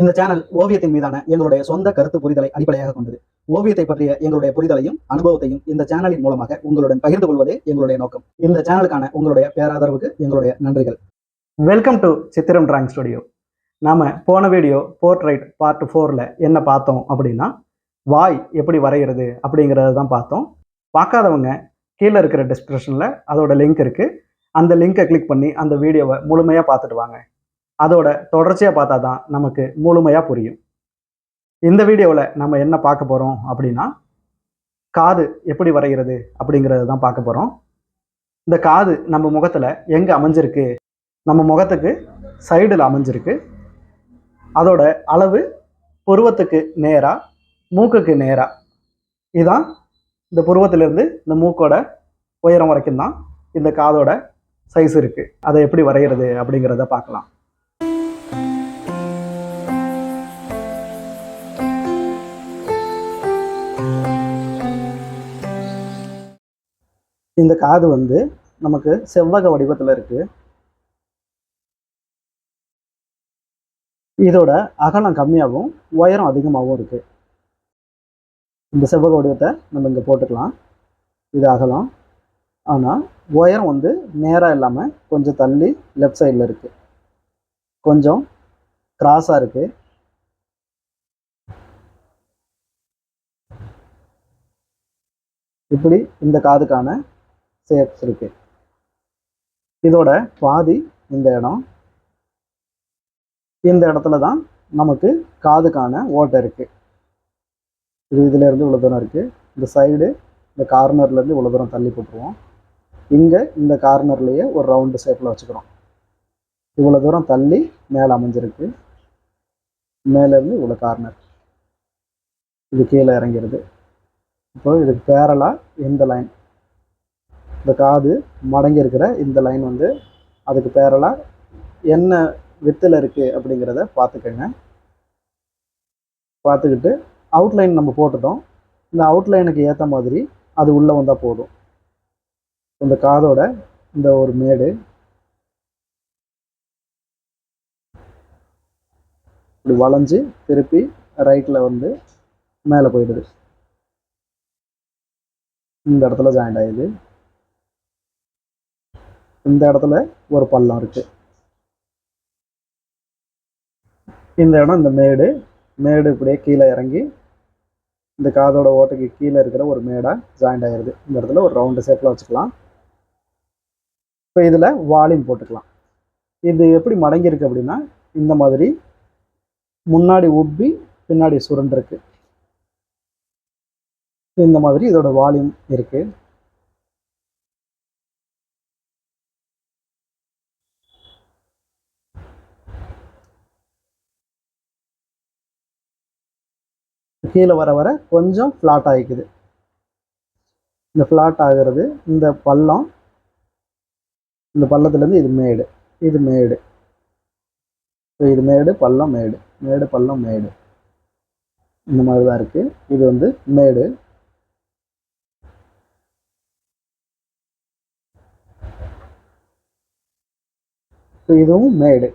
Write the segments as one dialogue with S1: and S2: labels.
S1: இந்த சேனல் ஓவியத்தின் மீதான எங்களுடைய சொந்த கருத்து புரிதலை அடிப்படையாக கொண்டது. ஓவியத்தை பற்றிய எங்களுடைய புரிதலையும் அனுபவத்தையும் இந்த சேனலின் மூலமாக உங்களுடன் பகிர்ந்து கொள்வதே எங்களுடைய நோக்கம். இந்த சேனலுக்கான உங்களுடைய பேராதரவுக்கு எங்களுடைய நன்றிகள். Welcome to Chithiram drawing studio நாம போன வீடியோ போர்ட்ரைட் பார்ட் ஃபோரில் என்ன பார்த்தோம் அப்படின்னா வாய் எப்படி வரைகிறது அப்படிங்கிறத தான் பார்த்தோம். பார்க்காதவங்க கீழே இருக்கிற டிஸ்கிரிப்ஷனில் அதோட லிங்க் இருக்குது அந்த லிங்கை கிளிக் பண்ணி அந்த வீடியோவை முழுமையாக பார்த்துட்டு வாங்க. அதோட தொடர்ச்சியாக பார்த்தா தான் நமக்கு முழுமையாக புரியும். இந்த வீடியோவில் நம்ம என்ன பார்க்க போகிறோம் அப்படின்னா காது எப்படி வரைகிறது அப்படிங்கிறது தான் பார்க்க போகிறோம் இந்த காது நம்ம முகத்தில் எங்கே அமைஞ்சிருக்கு? நம்ம முகத்துக்கு சைடில் அமைஞ்சிருக்கு. அதோட அளவு புருவத்துக்கு நேராக மூக்குக்கு நேராக இதுதான் இந்த புருவத்திலிருந்து இந்த மூக்கோட உயரம் வரைக்கும் தான் இந்த காதோட சைஸ் இருக்குது அதை எப்படி வரைகிறது அப்படிங்கிறத பார்க்கலாம். இந்த காது வந்து நமக்கு செவ்வக வடிவத்தில் இருக்கு. இதோட அகலம் கம்மியாகவும் உயரம் அதிகமாகவும் இருக்கு. இந்த செவ்வக வடிவத்தை நம்ம இங்கே போட்டுக்கலாம். இது அகலம். ஆனால் உயரம் வந்து நேராக இல்லாமல் கொஞ்சம் தள்ளி லெஃப்ட் சைடில் இருக்கு. கொஞ்சம் கிராஸாக இருக்கு. இப்படி இந்த காதுக்கான ஷேப்ஸ் இருக்கு. இதோட பாதி இந்த இடம். இந்த இடத்துல தான் நமக்கு காதுக்கான ஓட்டை இருக்கு. இது இதுலேருந்து இவ்வளோ தூரம் இருக்குது இந்த சைடு இந்த கார்னர்லேருந்து இவ்வளோ தூரம் தள்ளி போட்டுருவோம். இங்கே இந்த கார்னர்லேயே ஒரு ரவுண்டு ஷேப்பில் வச்சுக்கிறோம். இவ்வளோ தூரம் தள்ளி மேலே அமைஞ்சிருக்கு. மேலேருந்து இவ்வளோ கார்னர் இது கீழே இறங்கிருது. இப்போ இதுக்கு பேரலாக இந்த லைன் இந்த காது மடங்கி இருக்கிற இந்த லைன் வந்து அதுக்கு பேரலாக என்ன வித்தில் இருக்குது அப்படிங்கிறத பார்த்துக்கங்க. பார்த்துக்கிட்டு அவுட்லைன் நம்ம போட்டுட்டோம். இந்த அவுட்லைனுக்கு ஏற்ற மாதிரி அது உள்ளே வந்தால் போதும். இந்த காதோட இந்த ஒரு மேடு. இப்படி வளைஞ்சு திருப்பி ரைட்டில் வந்து மேலே போயிடுது. இந்த இடத்துல ஜாயிண்ட் ஆகிடுது இந்த இடத்துல ஒரு பள்ளம் இருக்கு. இந்த இடம் இந்த மேடு. மேடு இப்படியே கீழே இறங்கி இந்த காதோட ஓட்டைக்கு கீழே இருக்கிற ஒரு மேடாக ஜாயிண்ட் ஆகிருது இந்த இடத்துல ஒரு ரவுண்டு ஷேப்பில் வச்சுக்கலாம். இப்போ இதில் வால்யூம் போட்டுக்கலாம். இது எப்படி மடங்கியிருக்கு அப்படின்னா இந்த மாதிரி முன்னாடி உப்பி பின்னாடி சுருண்டிருக்கு இந்த மாதிரி இதோட வால்யூம் இருக்குது கீழே வர வர கொஞ்சம் ஃப்ளாட் ஆகிக்குது இந்த ஃப்ளாட் ஆகிறது இந்த பள்ளம் இந்த பள்ளத்துலேருந்து இது மேடு இது மேடு. ஸோ இது மேடு பள்ளம் மேடு மேடு பள்ளம் மேடு. இந்த மாதிரி தான் இருக்குது இது வந்து மேடு. ஸோ இதுவும் மேடு.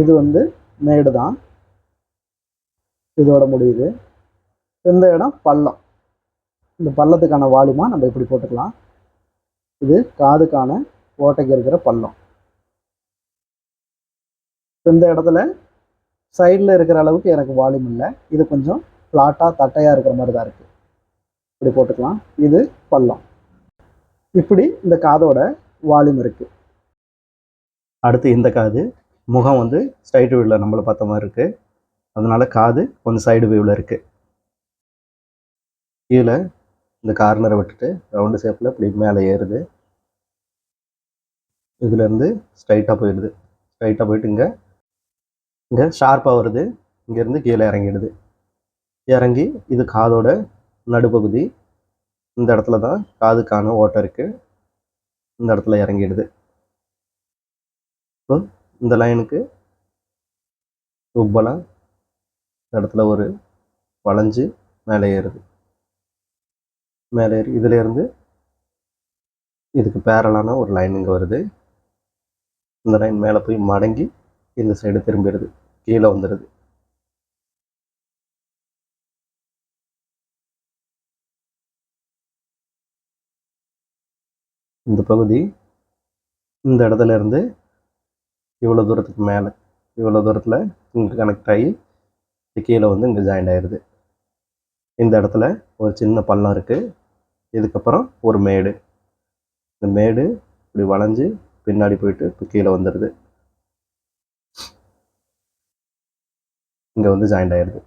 S1: இது வந்து மேடு தான் இதோட முடியுது. இந்த இடம் பள்ளம். இந்த பள்ளத்துக்கான வால்யூமாக நம்ம இப்படி போட்டுக்கலாம். இது காதுக்கான ஓட்டைக்கு இருக்கிற பள்ளம். இந்த இடத்துல சைடில் இருக்கிற அளவுக்கு எனக்கு வால்யூம் இல்லை. இது கொஞ்சம் ஃப்ளாட்டாக தட்டையாக இருக்கிற மாதிரி தான் இருக்குது இப்படி போட்டுக்கலாம். இது பள்ளம். இப்படி இந்த காதோட வால்யூம் இருக்குது அடுத்து இந்த காது. முகம் வந்து ஸ்ட்ரைட் வீடில் நம்மளை பார்த்த மாதிரி இருக்குது அதனால காது கொஞ்சம் சைடு வியூவில் இருக்குது கீழே இந்த கார்னரை விட்டுட்டு ரவுண்டு ஷேப்பில் இப்படி மேலே ஏறுது. இதுலேருந்து ஸ்ட்ரைட்டாக போயிடுது. ஸ்ட்ரைட்டாக போயிட்டு இங்கே இங்கே ஷார்ப்பாக வருது. இங்கேருந்து கீழே இறங்கிடுது. இறங்கி இது காதோட நடுப்பகுதி. இந்த இடத்துல தான் காதுக்கான ஓட்டை இருக்குது இந்த இடத்துல இறங்கிடுது. இப்போ இந்த லைனுக்கு உப்பெல்லாம் இந்த இடத்துல ஒரு வளைஞ்சு மேலே ஏறுது. மேலே ஏறி இதுலேருந்து இதுக்கு பேரலான ஒரு லைன் இங்கே வருது. இந்த லைன் மேலே போய் மடங்கி இந்த சைடு திரும்பிடுது.
S2: கீழே வந்துடுது. இந்த பகுதி இந்த இடத்துல இருந்து இவ்வளோ தூரத்துக்கு மேலே இவ்வளோ தூரத்தில் இங்கே கனெக்ட் ஆகி கீழே வந்து இங்கே ஜாயிண்ட் ஆயிடுது இந்த இடத்துல ஒரு சின்ன பள்ளம் இருக்குது இதுக்கப்புறம் ஒரு மேடு. இந்த மேடு இப்படி வளைஞ்சு பின்னாடி போயிட்டு இப்போ கீழே வந்துடுது இங்கே வந்து ஜாயிண்ட் ஆயிடுது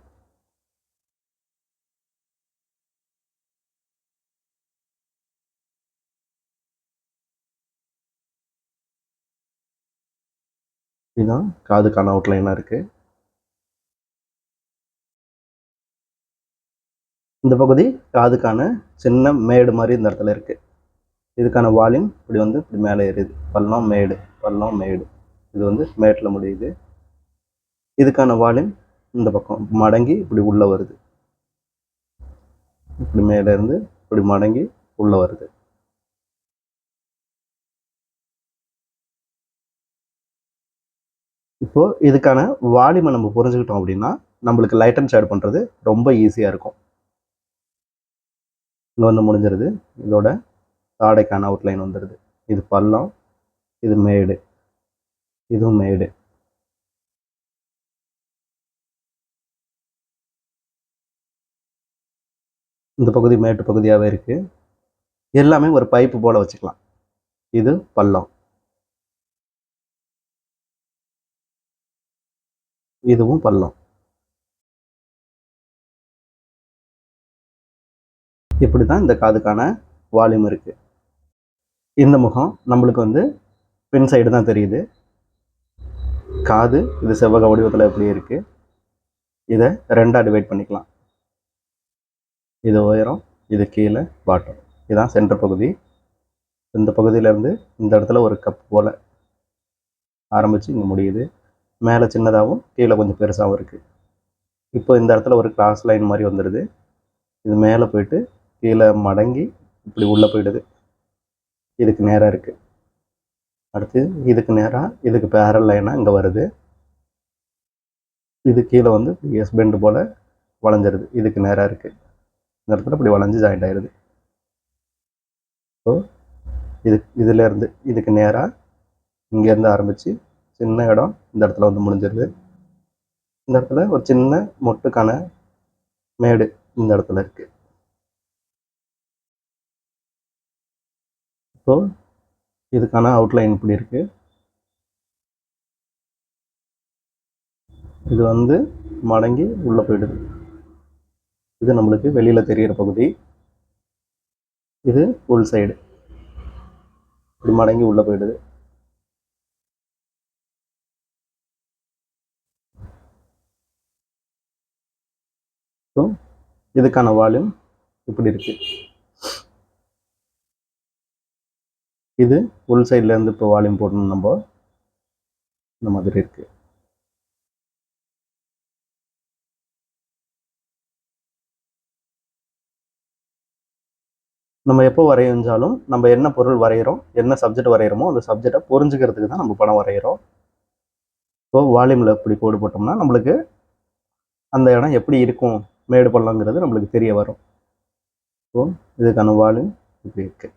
S2: இதுதான் காதுக்கான அவுட்லைனாக இருக்குது இந்த பகுதி காதுக்கான சின்ன மேடு மாதிரி இந்த இடத்துல இருக்குது இதுக்கான வால்யூம் இப்படி வந்து இப்படி மேலே ஏறுது. பள்ளம் மேடு பள்ளம் மேடு. இது வந்து மேட்டில் முடியுது. இதுக்கான வால்யூம் இந்த பக்கம். மடங்கி இப்படி உள்ளே வருது. இப்படி மேலே இருந்து இப்படி மடங்கி உள்ளே வருது. இப்போது இதுக்கான வால்யூமை நம்ம புரிஞ்சுக்கிட்டோம் அப்படின்னா நம்மளுக்கு லைட் அண்ட் ஷேட் பண்ணுறது ரொம்ப ஈஸியாக இருக்கும். இங்கே வந்து முடிஞ்சிருது. இதோட தாடைக்கான அவுட்லைன் வந்துடுது இது பள்ளம் இது மேடு. இதுவும் மேடு. இந்த பகுதி மேட்டு பகுதியாகவே இருக்கு. எல்லாமே ஒரு பைப்பு போல வச்சுக்கலாம். இது பள்ளம். இதுவும் பள்ளம். இப்படி தான் இந்த காதுக்கான வால்யூம் இருக்குது இந்த முகம் நம்மளுக்கு வந்து பின் சைடு தான் தெரியுது. காது இது செவ்வக வடிவத்தில் எப்படி இருக்குது இதை ரெண்டாக டிவைட் பண்ணிக்கலாம். இது உயரம் இது கீழே பாட்டம் இதுதான் சென்டர் பகுதி. இந்த பகுதியிலேருந்து இந்த இடத்துல ஒரு கப் போல் ஆரம்பித்து இங்கே முடியுது. மேலே சின்னதாகவும் கீழே கொஞ்சம் பெருசாகவும் இருக்குது இப்போ இந்த இடத்துல ஒரு கிராஸ் லைன் மாதிரி வந்துடுது இது மேலே போயிட்டு கீழே மடங்கி இப்படி உள்ளே போயிடுது. இதுக்கு நேராக இருக்குது அடுத்து இதுக்கு நேராக இதுக்கு பேரல் லைனாக இங்கே வருது. இது கீழே வந்து எஸ் பெண்டு போல் வளைஞ்சிருது. இதுக்கு நேராக இருக்குது இந்த இடத்துல இப்படி வளைஞ்சு ஜாயிண்ட் ஆயிடுது ஸோ இது இதுலேருந்து இதுக்கு நேராக இங்கேருந்து ஆரம்பித்து சின்ன இடம் இந்த இடத்துல வந்து முடிஞ்சிருது. இந்த இடத்துல ஒரு சின்ன மொட்டுக்கான மேடு இந்த இடத்துல இருக்குது ஸோ இதுக்கான அவுட்லைன் இப்படி இருக்கு. இது வந்து மடங்கி உள்ளே போயிடுது. இது நம்மளுக்கு வெளியில் தெரியிற பகுதி. இது உள் சைடு இப்படி மடங்கி உள்ளே போயிடுது. ஸோ இதுக்கான வால்யூம் இப்படி இருக்குது இது உள் சைட்லேருந்து இப்போ வால்யூம் போடணும் நம்ம இந்த மாதிரி இருக்கு. நம்ம எப்போ வரைஞ்சாலும் நம்ம என்ன பொருள் வரைகிறோம் என்ன சப்ஜெக்ட் வரைகிறோமோ அந்த சப்ஜெக்டை புரிஞ்சுக்கிறதுக்கு தான் நம்ம படம் வரைகிறோம் இப்போ வால்யூமில் இப்படி கோடு போட்டோம்னா நம்மளுக்கு அந்த இடம் எப்படி இருக்கும் மேடு பள்ளங்கிறது நம்மளுக்கு தெரிய வரும். ஸோ இதுக்கான வால்யூம் இப்படி இருக்குது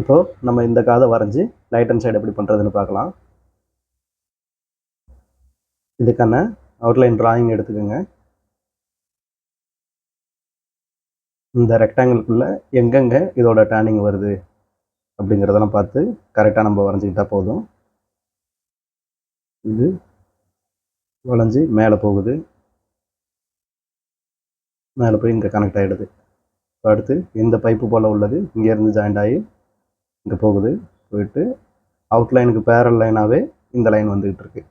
S2: இப்போ நம்ம இந்த காதை வரைஞ்சி லைட் அண்ட் சைடு எப்படி பண்ணுறதுன்னு பார்க்கலாம். இதுக்கான அவுட்லைன் டிராயிங் எடுத்துக்கோங்க. இந்த ரெக்டாங்கிள்குள்ளே எங்கெங்கே இதோட டேனிங் வருது அப்படிங்கிறதெல்லாம் பார்த்து கரெக்டாக நம்ம வரைஞ்சிக்கிட்டா போதும். இது வளைஞ்சி மேலே போகுது. மேலே போய் இங்கே கனெக்ட் ஆகிடுது அடுத்து இந்த பைப்பு போல் உள்ளது இங்கேருந்து ஜாயிண்ட் ஆகி இங்கே போகுது போயிட்டு அவுட்லைனுக்கு பேரல் லைனாகவே இந்த லைன் வந்துக்கிட்டு இருக்கு.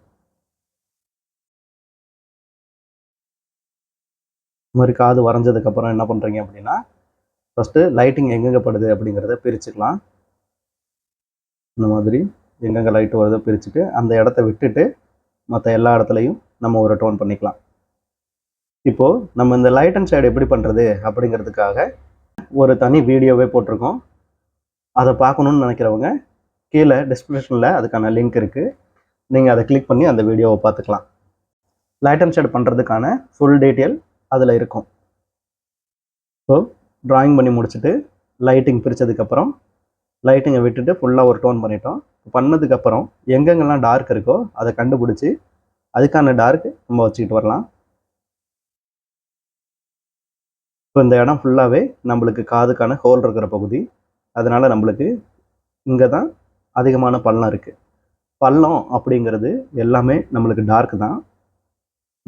S2: இது மாதிரி காது வரைஞ்சதுக்கப்புறம் என்ன பண்ணுறீங்க அப்படின்னா ஃபஸ்ட்டு லைட்டிங் எங்கெங்கே படுது அப்படிங்கிறத பிரிச்சுக்கலாம். இந்த மாதிரி எங்கெங்கே லைட்டு வருதோ பிரிச்சுட்டு அந்த இடத்த விட்டுட்டு மற்ற எல்லா இடத்துலையும் நம்ம ஒரு டோன் பண்ணிக்கலாம். இப்போது நம்ம இந்த லைட் அண்ட் ஷேட் எப்படி பண்ணுறது அப்படிங்கிறதுக்காக ஒரு தனி வீடியோவே போட்டிருக்கோம். அதை பார்க்கணுன்னு நினைக்கிறவங்க கீழே டிஸ்கிரிப்ஷனில் அதுக்கான லிங்க் இருக்குது நீங்கள் அதை கிளிக் பண்ணி அந்த வீடியோவை பார்த்துக்கலாம். லைட் அண்ட் ஷேட் பண்ணுறதுக்கான ஃபுல் டீட்டெயில் அதில் இருக்கும். ஸோ ட்ராயிங் பண்ணி முடிச்சுட்டு லைட்டிங் பிரித்ததுக்கப்புறம் லைட்டிங்கை விட்டுட்டு ஃபுல்லாக ஒரு டோன் பண்ணிட்டோம். பண்ணதுக்கப்புறம் எங்கெங்கெல்லாம் டார்க் இருக்கோ அதை கண்டுபிடிச்சி அதுக்கான டார்க் நம்ம வச்சுக்கிட்டு வரலாம். இப்போ இந்த இடம் ஃபுல்லாகவே நம்மளுக்கு காதுக்கான ஹோல் இருக்கிற பகுதி அதனால் நம்மளுக்கு இங்கே தான் அதிகமான பள்ளம் இருக்குது பள்ளம் அப்படிங்கிறது எல்லாமே நம்மளுக்கு டார்க் தான்.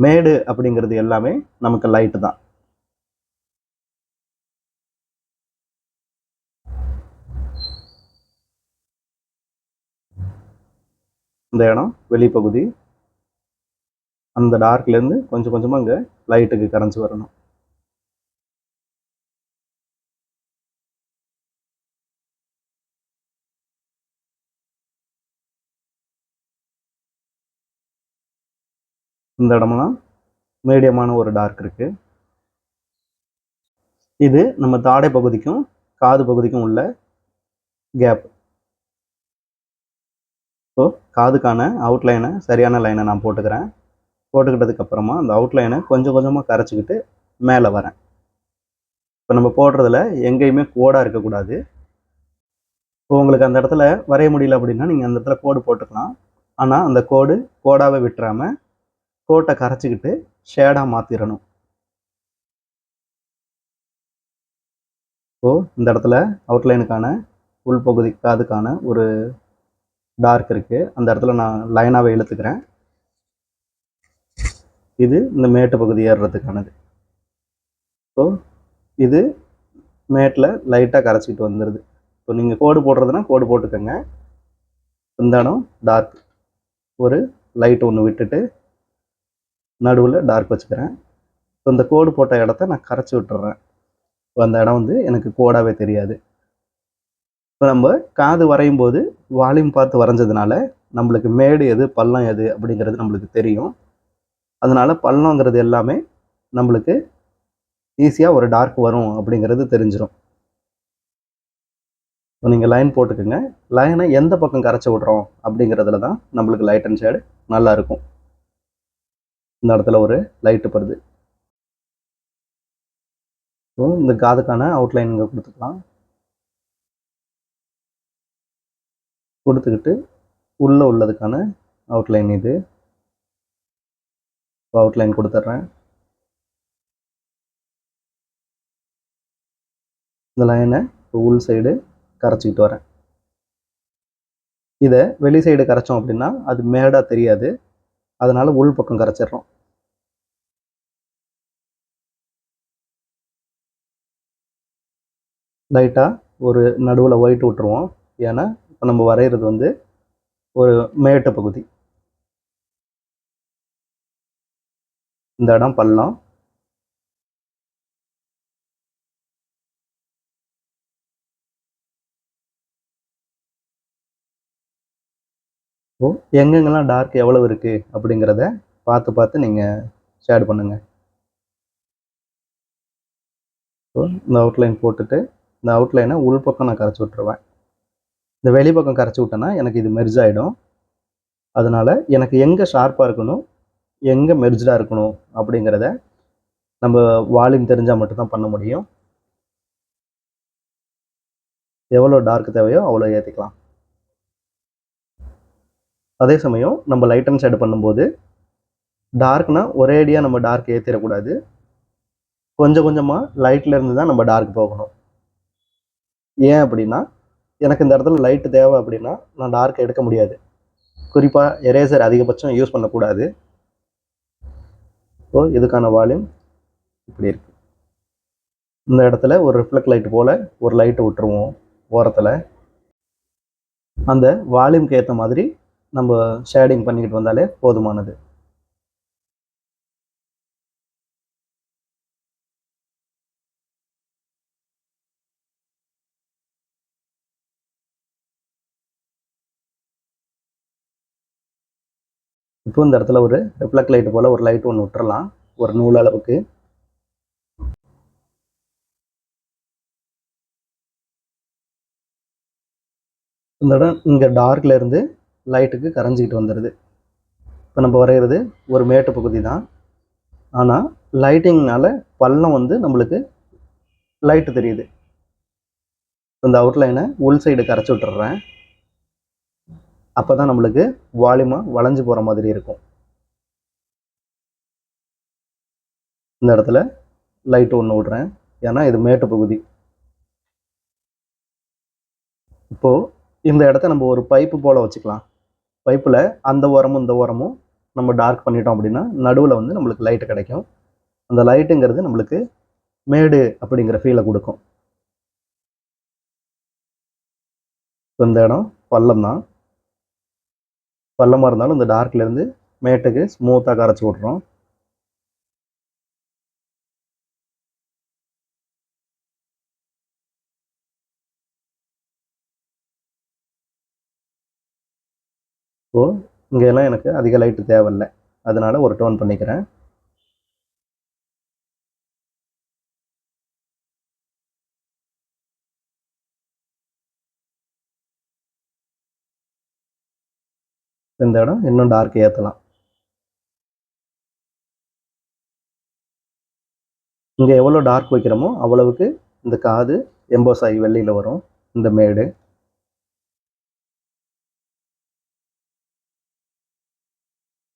S2: மேடு அப்படிங்கிறது எல்லாமே நமக்கு லைட்டு தான். இந்த இடம் வெளிப்பகுதி. அந்த டார்க்லேருந்து கொஞ்சம் கொஞ்சமாக இங்கே லைட்டுக்கு கரைஞ்சி வரணும். இந்த இடமெல்லாம் மீடியமான ஒரு டார்க் இருக்குது இது நம்ம தாடை பகுதிக்கும் காது பகுதிக்கும் உள்ள கேப் ஸோ காதுக்கான அவுட்லைனை சரியான லைனை நான் போட்டுக்கிறேன். போட்டுக்கிட்டதுக்கு அப்புறமா அந்த அவுட்லைனை கொஞ்சம் கொஞ்சமாக கரைச்சிக்கிட்டு மேலே வரேன். இப்போ நம்ம போடுறதுல எங்கேயுமே கோடாக இருக்கக்கூடாது. இப்போ உங்களுக்கு அந்த இடத்துல வரைய முடியல அப்படின்னா நீங்கள் அந்த இடத்துல கோடு போட்டுக்கலாம். ஆனால் அந்த கோடு கோடாவை விட்டுறாமல் கோட்டை கரைச்சிக்கிட்டு ஷேடாக மாற்றிடணும் ஸோ இந்த இடத்துல அவுட்லைனுக்கான உள்பகுதி காதுக்கான ஒரு டார்க் இருக்குது அந்த இடத்துல நான் லைனாகவே இழுத்துக்கிறேன். இது இந்த மேட்டு பகுதி ஏறுறதுக்கானது. ஸோ இது மேட்டில் லைட்டாக கரைச்சிக்கிட்டு வந்துடுது ஸோ நீங்கள் கோடு போடுறதுனா கோடு போட்டுக்கோங்க. இந்த இடம் டார்க் ஒரு லைட் ஒன்று விட்டுட்டு நடுவில் டார்க் வச்சுக்கிறேன். இந்த கோடு போட்ட இடத்த நான் கரைச்சி விட்டுறேன். அந்த இடம் வந்து எனக்கு கோடாகவே தெரியாது. இப்போ நம்ம காது வரையும் போது வால்யூம் பார்த்து வரைஞ்சதுனால நம்மளுக்கு மேடு எது பள்ளம் எது அப்படிங்கிறது நம்மளுக்கு தெரியும். அதனால் பள்ளங்கிறது எல்லாமே நம்மளுக்கு ஈஸியாக ஒரு டார்க் வரும் அப்படிங்கிறது தெரிஞ்சிடும் இப்போ நீங்கள் லைன் போட்டுக்கோங்க. லைனை எந்த பக்கம் கரைச்சி விட்றோம் அப்படிங்கிறதுல தான் நம்மளுக்கு லைட் அண்ட் ஷேடு நல்லாயிருக்கும் இந்த இடத்துல ஒரு லைட்டு படுது. ஸோ இந்த காதுக்கான அவுட்லைன் இங்கே கொடுத்துக்கலாம். கொடுத்துக்கிட்டு உள்ளே உள்ளதுக்கான அவுட்லைன் இது. அவுட்லைன் கொடுத்துட்றேன். இந்த லைனை உள் சைடு கரைச்சிக்கிட்டு வரேன். இதை வெளி சைடு கரைச்சோம் அப்படின்னா அது மேடாக தெரியாது. அதனால் உள் பக்கம் கரைச்சிடுறோம் லைட்டாக ஒரு நடுவில் ஒயிட் விட்டுருவோம். ஏன்னா இப்போ நம்ம வரைகிறது வந்து ஒரு மேட்டு பகுதி. இந்த இடம் பள்ளம். ஸோ எங்கெங்கெல்லாம் டார்க் எவ்வளவு இருக்குது அப்படிங்கிறத பார்த்து பார்த்து நீங்கள் ஷேட் பண்ணுங்கள் ஸோ இந்த அவுட்லைன் போட்டுட்டு இந்த அவுட்லைனை உள் பக்கம் நான் கரைச்சி விட்ருவேன் இந்த வெளி பக்கம் கரைச்சி விட்டேன்னா எனக்கு இது மெர்ஜ் ஆகிடும் அதனால் எனக்கு எங்கே ஷார்ப்பாக இருக்கணும் எங்கே மெர்ஜாக இருக்கணும் அப்படிங்கிறத நம்ம வால்யூம் தெரிஞ்சால் மட்டும்தான் பண்ண முடியும். எவ்வளோ டார்க் தேவையோ அவ்வளோ ஏற்றிக்கலாம் அதே சமயம் நம்ம லைட் அண்ட் ஷேடு பண்ணும்போது டார்க்னா ஒரேடியாக நம்ம டார்க் ஏற்றிடக்கூடாது கொஞ்சம் கொஞ்சமாக லைட்டில் இருந்து தான் நம்ம டார்க் போகணும். ஏன் அப்படின்னா எனக்கு இந்த இடத்துல லைட்டு தேவை அப்படின்னா நான் டார்க் எடுக்க முடியாது. குறிப்பாக எரேசர் அதிகபட்சம் யூஸ் பண்ணக்கூடாது. ஸோ இதுக்கான வால்யூம் இப்படி இருக்கு. இந்த இடத்துல ஒரு ரிஃப்ளெக்ட் லைட் போல் ஒரு லைட்டு விட்டுருவோம் ஓரத்தில். அந்த வால்யூம்க்கு ஏற்ற மாதிரி நம்ம ஷேடிங் பண்ணிக்கிட்டு வந்தாலே போதுமானது. இப்போ இந்த இடத்துல ஒரு ரிஃப்ளெக்ட் லைட் போல் ஒரு லைட் ஒன்று விட்டுறலாம். ஒரு நூல் அளவுக்கு. இந்த இடம் இங்கே டார்க்ல இருந்து லைட்டுக்கு கரைஞ்சிக்கிட்டு வந்துடுது இப்போ நம்ம வரைகிறது ஒரு மேட்டு பகுதி தான் ஆனால் லைட்டிங்னால் பள்ளம் வந்து நம்மளுக்கு லைட்டு தெரியுது. இந்த அவுட்லைனை உள் சைடு கரைச்சி விட்டுறேன். அப்போ தான் நம்மளுக்கு வால்யூமாக வளைஞ்சு போகிற மாதிரி இருக்கும். இந்த இடத்துல லைட் ஒன்று விடுறேன். ஏன்னா இது மேட்டு பகுதி. இப்போது இந்த இடத்த நம்ம ஒரு பைப்பு போல் வச்சுக்கலாம். பைப்பில் அந்த ஓரமும் இந்த ஓரமும் நம்ம டார்க் பண்ணிட்டோம் அப்படின்னா நடுவில் வந்து நம்மளுக்கு லைட்டு கிடைக்கும். அந்த லைட்டுங்கிறது நம்மளுக்கு மேடு அப்படிங்கிற ஃபீலை கொடுக்கும். இந்த இடம் பள்ளம் தான். பள்ளமாக இருந்தாலும் இந்த டார்க்லேருந்து மேட்டுக்கு ஸ்மூத்தாக கரைச்சி விட்றோம். ஸோ இங்கெல்லாம் எனக்கு அதிக லைட்டு தேவையில்லை. அதனால் ஒரு டோன் பண்ணிக்கிறேன். இந்த இடம் இன்னும் டார்க் ஏற்றலாம் இங்கே எவ்வளோ டார்க் வைக்கிறோமோ அவ்வளவுக்கு இந்த காது எம்போஸ் ஆகி வெள்ளையில் வரும். இந்த மேடு.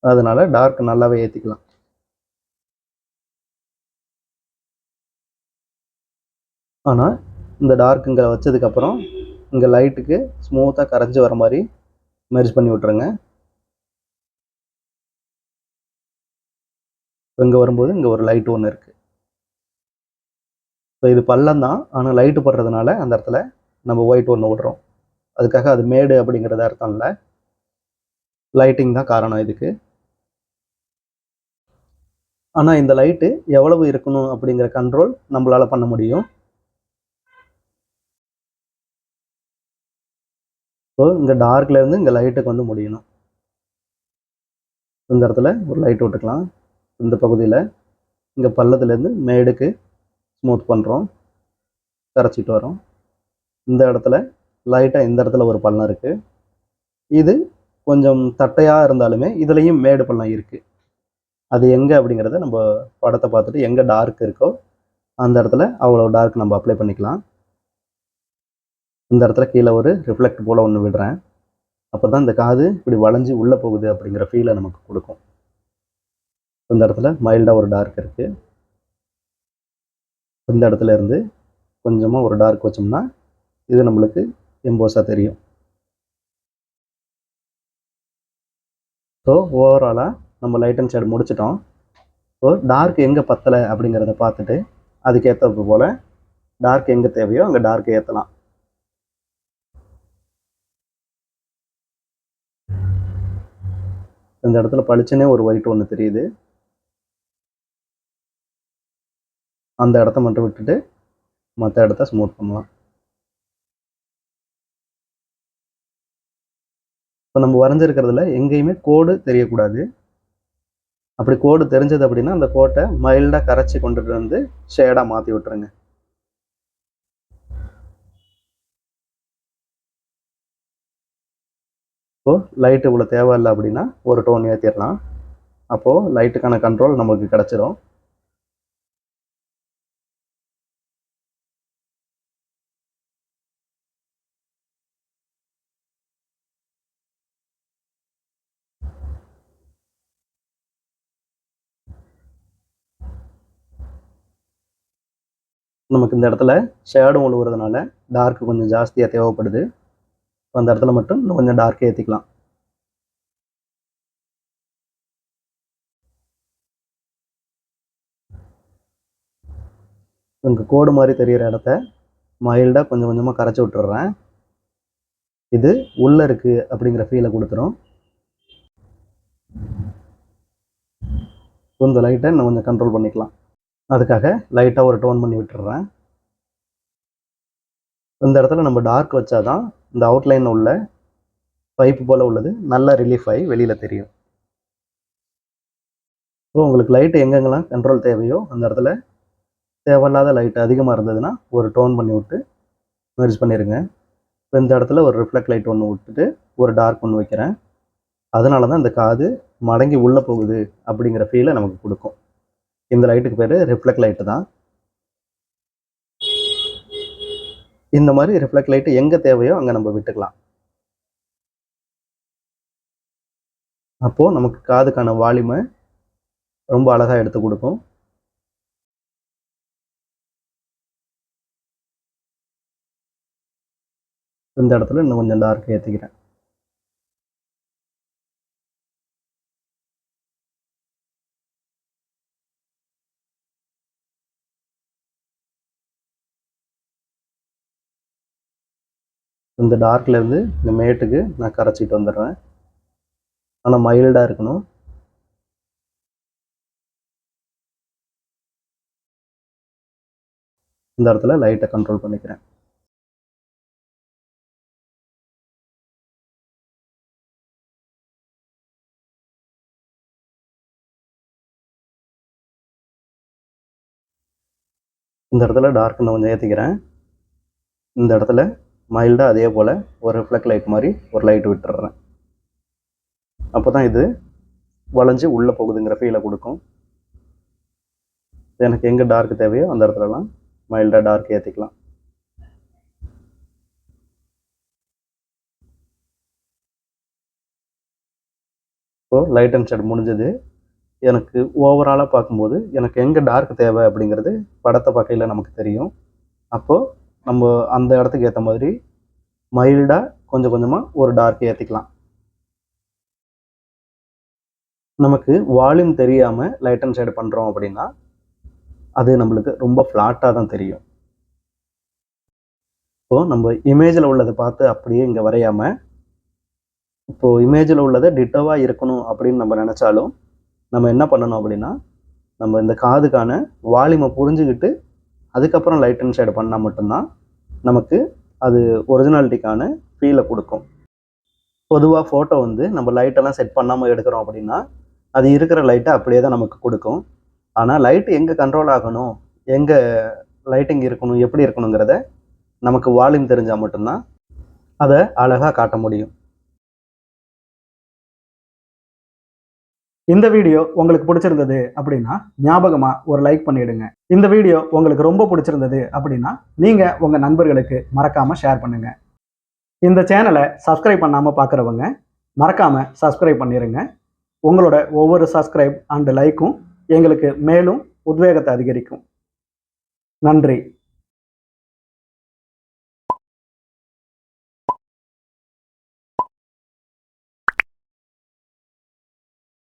S2: அதனால டார்க் நல்லாவே ஏற்றிக்கலாம் ஆனால் இந்த டார்க் இங்கே வச்சதுக்கப்புறம் இங்கே லைட்டுக்கு ஸ்மூத்தாக கரைஞ்சி வர மாதிரி மெர்ஜ் பண்ணி விட்ருங்க இங்கே வரும்போது இங்கே ஒரு லைட் ஒன்று இருக்குது ஸோ இது பள்ளம் தான் ஆனால் லைட்டு படுறதுனால அந்த இடத்துல நம்ம ஒயிட் ஒன்று விடுறோம். அதுக்காக அது மேடு அப்படிங்கிறத அர்த்தம் இல்லை லைட்டிங் தான் காரணம் இதுக்கு. ஆனால் இந்த லைட்டு எவ்வளவு இருக்கணும் அப்படிங்கிற கண்ட்ரோல் நம்மளால் பண்ண முடியும். ஸோ இங்கே டார்க்லேருந்து இங்கே லைட்டுக்கு வந்து முடியணும். இந்த இடத்துல ஒரு லைட் விட்டுக்கலாம் இந்த பகுதியில் இங்கே பள்ளத்துலேருந்து மேடுக்கு ஸ்மூத் பண்ணுறோம் கரைச்சிட்டு வரோம் இந்த இடத்துல லைட்டாக இந்த இடத்துல ஒரு பள்ளம் இருக்குது இது கொஞ்சம் தட்டையாக இருந்தாலுமே இதுலேயும் மேடு பள்ளம் இருக்குது அது எங்கே அப்படிங்கிறத நம்ம படத்தை பார்த்துட்டு எங்கே டார்க் இருக்கோ அந்த இடத்துல அவ்வளோ டார்க் நம்ம அப்ளை பண்ணிக்கலாம். இந்த இடத்துல கீழே ஒரு ரிஃப்ளெக்ட் போல் ஒன்று விடுறேன். அப்போ தான் இந்த காது இப்படி வளைஞ்சு உள்ளே போகுது அப்படிங்கிற ஃபீலை நமக்கு கொடுக்கும். இந்த இடத்துல மைல்டாக ஒரு டார்க் இருக்குது இந்த இடத்துல இருந்து கொஞ்சமாக ஒரு டார்க் வச்சோம்னா இது நம்மளுக்கு எம்போஸாக தெரியும். ஸோ ஓவராலாக நம்ம லைட் அண்ட் ஷேட் முடிச்சிட்டோம். ஸோ டார்க் எங்கே பத்தலை அப்படிங்கிறத பார்த்துட்டு அதுக்கேற்றது போல் டார்க் எங்கே தேவையோ அங்கே டார்க் ஏற்றலாம் இந்த இடத்துல பளிச்சுன்னே ஒரு ஒயிட் ஒன்று தெரியுது. அந்த இடத்த மட்டும் விட்டுட்டு மற்ற இடத்த ஸ்மூத் பண்ணலாம். இப்போ நம்ம வரைஞ்சிருக்கிறதுல எங்கேயுமே கோடு தெரியக்கூடாது. அப்படி கோடு தெரிஞ்சது அப்படின்னா அந்த கோட்டை மைல்டாக கரைச்சி கொண்டுட்டு வந்து ஷேடாக மாற்றி விட்டுருங்க. இப்போது லைட்டு இவ்வளோ தேவையில்லை அப்படின்னா ஒரு டோன் ஏற்றிடலாம் அப்போது லைட்டுக்கான கண்ட்ரோல் நமக்கு கிடச்சிரும். நமக்கு இந்த இடத்துல ஷேடும் உழுவுறதுனால டார்க் கொஞ்சம் ஜாஸ்தியாக தேவைப்படுது. அந்த இடத்துல மட்டும் இன்னும் கொஞ்சம் டார்க்கே ஏற்றிக்கலாம் எனக்கு கோடு மாதிரி தெரிகிற இடத்த மைல்டாக கொஞ்சம் கொஞ்சமாக கரைச்சி விட்டுறேன். இது உள்ளே இருக்குது அப்படிங்கிற ஃபீலை கொடுத்துரும். இந்த லைட்டை இன்னும் கொஞ்சம் கண்ட்ரோல் பண்ணிக்கலாம். அதுக்காக லைட்டாக ஒரு டோன் பண்ணி விட்டுறேன். இந்த இடத்துல நம்ம டார்க் வச்சா தான் இந்த அவுட்லைன் உள்ள பைப்பு போல் உள்ளது நல்லா ரிலீஃப் ஆகி வெளியில் தெரியும். ஸோ உங்களுக்கு லைட்டு எங்கெங்கெல்லாம் கண்ட்ரோல் தேவையோ அந்த இடத்துல தேவையில்லாத லைட் அதிகமாக இருந்ததுன்னா ஒரு டோன் பண்ணி விட்டு மெர்ஜ் பண்ணிடுங்க இப்போ இந்த இடத்துல ஒரு ரிஃப்ளெக்ட் லைட் ஒன்று விட்டுட்டு ஒரு டார்க் ஒன்று வைக்கிறேன். அதனால தான் இந்த காது மடங்கி உள்ளே போகுது அப்படிங்கிற ஃபீலை நமக்கு கொடுக்கும். இந்த லைட்டுக்கு பேர் ரிஃப்ளெக்ட் லைட்டு தான். இந்த மாதிரி ரிஃப்ளெக்ட் லைட்டு எங்கே தேவையோ அங்கே நம்ம விட்டுக்கலாம். அப்போது நமக்கு காதுக்கான வால்யூமை ரொம்ப அழகாக எடுத்து கொடுக்கும். இந்த இடத்துல இன்னும் கொஞ்சம் டார்க் ஏற்றிக்கிறேன் இந்த டார்க்லேருந்து இந்த மேட்டுக்கு நான் கரைச்சிட்டு வந்துடுறேன். ஆனால் மைல்டாக இருக்கணும். இந்த இடத்துல லைட்டை கண்ட்ரோல் பண்ணிக்கிறேன். இந்த இடத்துல டார்க் நான் கொஞ்சம் ஏற்றிக்கிறேன் இந்த இடத்துல மைல்டாக அதே போல் ஒரு ரிஃப்ளெக்ட் லைட் மாதிரி ஒரு லைட் விட்டுறேன். அப்போ தான் இது வளைஞ்சு உள்ளே போகுதுங்கிற ஃபீலை கொடுக்கும். எனக்கு எங்கே டார்க் தேவையோ அந்த இடத்துலலாம் மைல்டாக டார்க் ஏற்றிக்கலாம் இப்போது லைட் அண்ட் ஷேட் முடிஞ்சது. எனக்கு ஓவராலாக பார்க்கும்போது எனக்கு எங்கே டார்க் தேவை அப்படிங்கிறது படத்தை பார்க்கையில் நமக்கு தெரியும். அப்போது நம்ம அந்த இடத்துக்கு ஏற்ற மாதிரி மைல்டாக கொஞ்சம் கொஞ்சமாக ஒரு டார்க் ஏற்றிக்கலாம் நமக்கு வால்யூம் தெரியாமல் லைட் அண்ட் ஷேடு பண்ணுறோம் அப்படின்னா அது நம்மளுக்கு ரொம்ப ஃப்ளாட்டாக தான் தெரியும். இப்போது நம்ம இமேஜில் உள்ளதை பார்த்து அப்படியே இங்கே வரையாமல் இப்போது இமேஜில் உள்ளதை டிட்டோவாக இருக்கணும் அப்படின்னு நம்ம நினச்சாலும் நம்ம என்ன பண்ணணும் அப்படின்னா நம்ம இந்த காதுக்கான வால்யூமை புரிஞ்சுக்கிட்டு அதுக்கப்புறம் லைட் அண்ட் ஷேடு பண்ணால் மட்டும்தான் நமக்கு அது ஒரிஜினாலிட்டிக்கான ஃபீலை கொடுக்கும். பொதுவாக ஃபோட்டோ வந்து நம்ம லைட்டெல்லாம் செட் பண்ணாமல் எடுக்கிறோம் அப்படின்னா அது இருக்கிற லைட்டை அப்படியே தான் நமக்கு கொடுக்கும். ஆனால் லைட் எங்கே கண்ட்ரோல் ஆகணும் எங்கே லைட்டிங் இருக்கணும் எப்படி இருக்கணுங்கிறத நமக்கு வால்யூம் தெரிஞ்சால் மட்டும்தான் அதை அழகாக காட்ட முடியும்.
S1: இந்த வீடியோ உங்களுக்கு பிடிச்சிருந்தது அப்படின்னா ஞாபகமாக ஒரு லைக் பண்ணிடுங்க. இந்த வீடியோ உங்களுக்கு ரொம்ப பிடிச்சிருந்தது அப்படின்னா நீங்கள் உங்கள் நண்பர்களுக்கு மறக்காமல் ஷேர் பண்ணுங்கள் இந்த சேனலை சப்ஸ்கிரைப் பண்ணாமல் பார்க்குறவங்க மறக்காமல் சப்ஸ்கிரைப் பண்ணிடுங்க உங்களோட ஒவ்வொரு சப்ஸ்கிரைப் அண்ட் லைக்கும் எங்களுக்கு மேலும் உத்வேகத்தை அதிகரிக்கும். நன்றி.